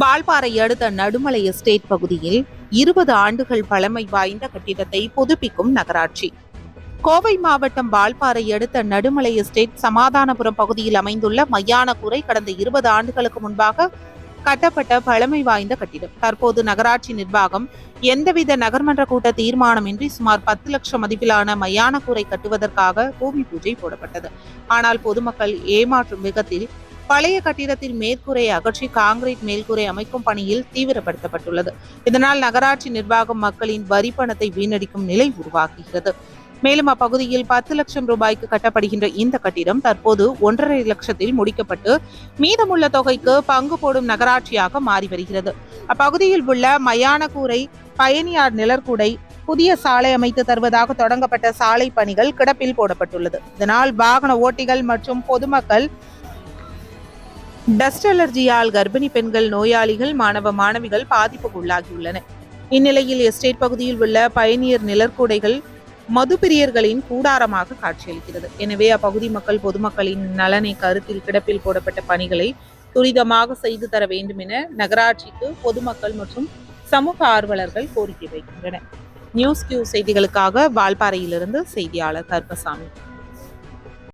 வால்பாறை அடுத்த நடுமலை எஸ்டேட் பகுதியில் இருபது ஆண்டுகள் பழமை வாய்ந்த கட்டிடத்தை புதுப்பிக்கும் நகராட்சி. கோவை மாவட்டம் வால்பாறை அடுத்த நடுமலை எஸ்டேட் சமாதானபுரம் பகுதியில் அமைந்துள்ள மையானக்கூரை கடந்த இருபது ஆண்டுகளுக்கு முன்பாக கட்டப்பட்ட பழமை வாய்ந்த கட்டிடம். தற்போது நகராட்சி நிர்வாகம் எந்தவித நகர்மன்ற கூட்ட தீர்மானமின்றி சுமார் பத்து லட்சம் மதிப்பிலான மையானக்கூரை கட்டுவதற்காக பூமி பூஜை போடப்பட்டது. ஆனால் பொதுமக்கள் ஏமாற்றும் வேகத்தில் பழைய கட்டிடத்தின் மேற்கூரை அகற்றி காங்கிரீட் மேல்கூரை அமைக்கும் பணியில் தீவிரப்படுத்தப்பட்டுள்ளது. இதனால் நகராட்சி நிர்வாகம் மக்களின் வரி பணத்தை வீணடிக்கும் நிலை உருவாகுகிறது மேலும் அப்பகுதியில் பத்து லட்சம் ரூபாய்க்கு கட்டப்படுகின்ற இந்த கட்டிடம் தற்போது ஒன்றரை லட்சத்தில் முடிக்கப்பட்டு மீதமுள்ள தொகைக்கு பங்கு போடும் நகராட்சியாக மாறி வருகிறது. அப்பகுதியில் உள்ள மயானக்கூரை பயணியார் நிழற்குடை புதிய சாலை அமைத்து தருவதாக தொடங்கப்பட்ட சாலை பணிகள் கிடப்பில் போடப்பட்டுள்ளது. இதனால் வாகன ஓட்டிகள் மற்றும் பொதுமக்கள் டஸ்ட் அலர்ஜியால் கர்ப்பிணி பெண்கள் நோயாளிகள் மாணவ மாணவிகள் பாதிப்புக்கு உள்ளாகியுள்ளன. இந்நிலையில் எஸ்டேட் பகுதியில் உள்ள பயணியர் நிழற்குடைகள் மதுப்பிரியர்களின் கூடாரமாக காட்சியளிக்கிறது. எனவே அப்பகுதி மக்கள் பொதுமக்களின் நலனை கருத்தில் கிடப்பில் போடப்பட்ட பணிகளை துரிதமாக செய்து தர வேண்டும் என நகராட்சிக்கு பொதுமக்கள் மற்றும் சமூக ஆர்வலர்கள் கோரிக்கை வைக்கின்றனர். நியூஸ் கியூ செய்திகளுக்காக வால்பாறையிலிருந்து செய்தியாளர் கருப்பசாமி.